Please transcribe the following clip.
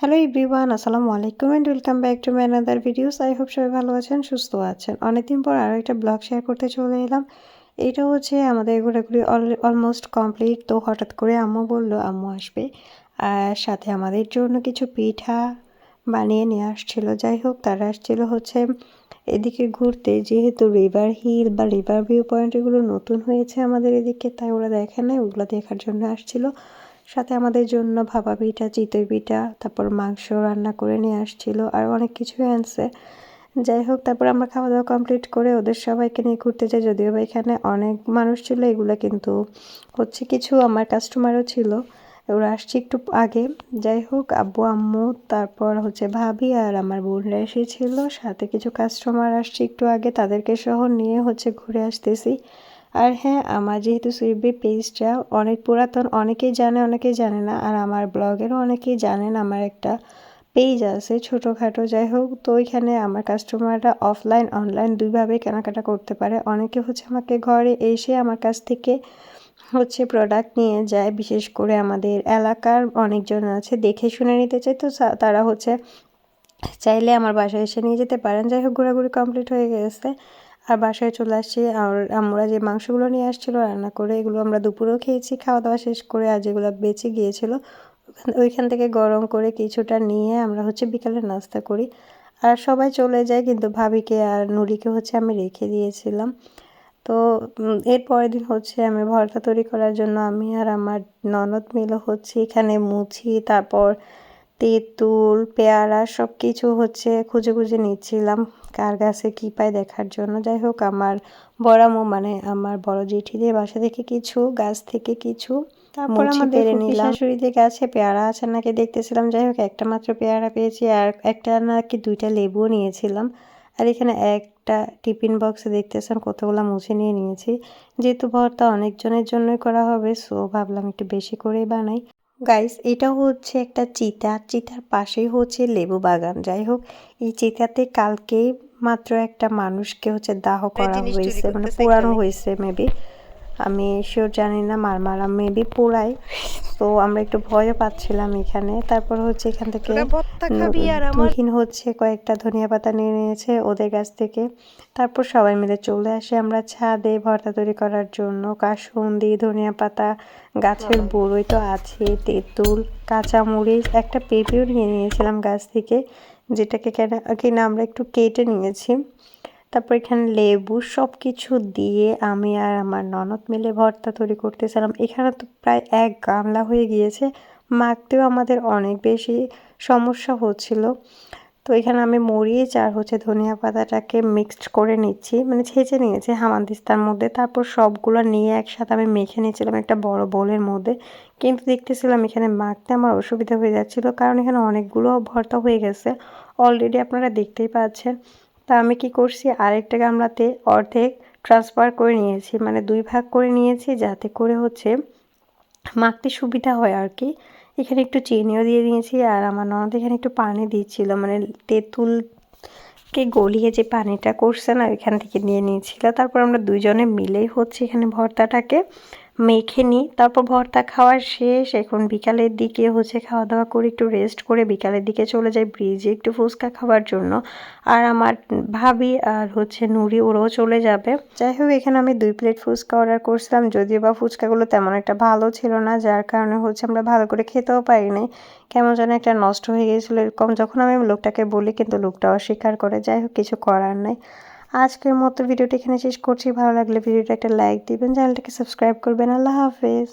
Hello everyone আসসালামু আলাইকুম and welcome back to my another videos I hope সবাই ভালো আছেন, সুস্থ আছেন। অনেকদিন পর আরও একটা ব্লগ শেয়ার করতে চলে এলাম। এটা হচ্ছে আমাদের ঘোরাঘুরি অলমোস্ট কমপ্লিট তো হঠাৎ করে আম্মু বলল, আম্মু আসবে। আর সাথে আমাদের জন্য কিছু পিঠা বানিয়ে নিয়ে আসছিল। যাই হোক, তারা আসছিল হচ্ছে এদিকে ঘুরতে। যেহেতু রিভার হিল বা রিভার ভিউ পয়েন্ট এগুলো নতুন হয়েছে আমাদের এদিকে, তাই ওরা দেখে নাই। ওগুলো দেখার জন্য আসছিল। সাথে আমাদের জন্য ভাপা পিঠা, চিতই পিঠা, তারপর মাংস রান্না করে নিয়ে আসছিল আর অনেক কিছুই আনছে। যাই হোক, তারপর আমরা খাওয়া দাওয়া কমপ্লিট করে ওদের সবাইকে নিয়ে ঘুরতে যাই। যদিও বা এখানে অনেক মানুষ ছিল, এগুলো কিন্তু হচ্ছে কিছু আমার কাস্টমারও ছিল। ওরা আসছে একটু আগে। যাই হোক, আব্বু, আম্মু, তারপর হচ্ছে ভাবি আর আমার বোনরা এসেছিল। সাথে কিছু কাস্টমার আসছে একটু আগে, তাদেরকে সহ নিয়ে হচ্ছে ঘুরে আসতেছি। আর হ্যাঁ আমার যেহেতু সুইবি পেজটা অনেক পুরাতন, অনেকেই জানে অনেকেই জানে না। আর আমার ব্লগেরও অনেকেই জানেন আমার একটা পেজ আছে ছোটোখাটো। যাই হোক, তো ওইখানে আমার কাস্টমাররা অফলাইন, অনলাইন দুইভাবে কেনাকাটা করতে পারে। অনেকে হচ্ছে আমাকে ঘরে এসে আমার কাছ থেকে হচ্ছে প্রোডাক্ট নিয়ে যায়। বিশেষ করে আমাদের এলাকার অনেকজন আছে, দেখে শুনে নিতে চাই তো তারা হচ্ছে চাইলে আমার বাসায় এসে নিয়ে যেতে পারেন। যাই হোক, ঘোরাঘুরি কমপ্লিট হয়ে গেছে। আর বাসায় চলে আসছি। আর আমরা যে মাংসগুলো নিয়ে আসছিল, রান্না করে, এগুলো আমরা দুপুরেও খেয়েছি খাওয়া দাওয়া শেষ করে আর যেগুলো বেঁচে গিয়েছিল, ওইখান থেকে গরম করে কিছুটা নিয়ে আমরা হচ্ছে বিকালে নাস্তা করি। আর সবাই চলে যায়, কিন্তু ভাবিকে আর নুরিকে হচ্ছে আমি রেখে দিয়েছিলাম। তো এর পরের দিন হচ্ছে আমি ভর্তা তৈরি করার জন্য আমি আর আমার ননদ মিলে হচ্ছে এখানে মুছি, তারপর তেঁতুল পেয়ারা সব কিছু হচ্ছে খুঁজে খুঁজে নিচ্ছিলাম কার গাছে কী পায় দেখার জন্য। যাই হোক আমার বড়ামো মানে আমার বড় জেঠিদের বাসা থেকে কিছু গাছ থেকে কিছু তারপর আমাদের শাশুড়িদের গাছে পেয়ারা আছে নাকি দেখতেছিলাম যাই হোক একটা মাত্র পেয়ারা পেয়েছি আর একটা নাকি দুইটা লেবুও নিয়েছিলাম। আর এখানে একটা টিফিন বক্সে দেখতেছেন কতগুলো মুছে নিয়ে নিয়েছি। যেহেতু ভর্তা অনেকজনের জন্যই করা হবে সো ভাবলাম একটু বেশি করেই বানাই। গাইস এটা হচ্ছে একটা চিতা। চিতার পাশেই হচ্ছে লেবু বাগান। যাই হোক এই চিতাতে কালকে মাত্র একটা মানুষকে হচ্ছে দাহ করা হয়েছে মানে পোড়ানো হয়েছে মেবি আমি শিওর জানি না মারমারা মেবি পোড়াই তো আমরা একটু ভয়ও পাচ্ছিলাম এখানে। তারপর হচ্ছে এখান থেকে তুহিন হচ্ছে কয়েকটা ধনিয়া পাতা নিয়ে নিয়েছে ওদের কাছ থেকে। তারপর সবাই মিলে চলে আসে আমরা ছাদে ভর্তা তৈরি করার জন্য। কাসুন্দি ধনিয়া পাতা গাছের বড়ই তো আছে তেঁতুল কাঁচামরিচ। একটা পেঁপেও নিয়ে নিয়েছিলাম গাছ থেকে যেটাকে কেনা কিনা আমরা একটু কেটে নিয়েছি। তারপর এখানে লেবু সব কিছু দিয়ে আমি আর আমার ননদ মিলে ভর্তা তৈরি করতেছিলাম। এখানে তো প্রায় এক গামলা হয়ে গিয়েছে, মাখতেও আমাদের অনেক বেশি সমস্যা হচ্ছিল। তো এখানে আমি মরিচ আর হচ্ছে ধনিয়া পাতাটাকে মিক্সড করে নিচ্ছি মানে ছেঁচে নিয়েছি হামানদিস্তার মধ্যে। তারপর সবগুলো নিয়ে একসাথে আমি মেখে নিয়েছিলাম একটা বড় বোলের মধ্যে। কিন্তু দেখতেছিলাম এখানে মাখতে আমার অসুবিধা হয়ে যাচ্ছিল, কারণ এখানে অনেকগুলো ভর্তা হয়ে গেছে। অলরেডি আপনারা দেখতেই পাচ্ছেন। তা আমি কি করছি? আরেকটা গামলাতে অর্ধেক ট্রান্সফার করে নিয়েছি মানে দুই ভাগ করে নিয়েছি যাতে করে হচ্ছে মাখতে সুবিধা হয় আর কি এখানে একটু চিনিও দিয়ে দিয়েছি আর আমার ননদ এখানে একটু পানি দিচ্ছিল মানে তেঁতুলকে গলিয়ে যে পানিটা করছে না, ওইখান থেকে নিয়ে নিয়েছিল। তারপর আমরা দুজনে মিলেই হচ্ছে এখানে ভর্তাটাকে মেখে নিই। তারপর ভর্তা খাওয়ার শেষ। এখন বিকালের দিকে হচ্ছে খাওয়া দাওয়া করে একটু রেস্ট করে বিকালের দিকে চলে যাই ব্রিজে একটু ফুচকা খাওয়ার জন্য। আর আমার ভাবি আর হচ্ছে নুরি, ওরাও চলে যাবে। যাই হোক, এখানে আমি দুই প্লেট ফুচকা অর্ডার করছিলাম। যদিও বা ফুচকাগুলো তেমন একটা ভালো ছিল না, যার কারণে হচ্ছে আমরা ভালো করে খেতেও পারিনি। কেমন যেন একটা নষ্ট হয়ে গিয়েছিল এরকম। যখন আমি লোকটাকে বলি, কিন্তু লোকটা অস্বীকার করে। যাই হোক, কিছু করার নাই। আজকের মতো ভিডিওটি এখানে শেষ করছি। ভালো লাগলে ভিডিওটা একটা লাইক দিবেন, চ্যানেলটাকে সাবস্ক্রাইব করবেন। আল্লাহ হাফেজ।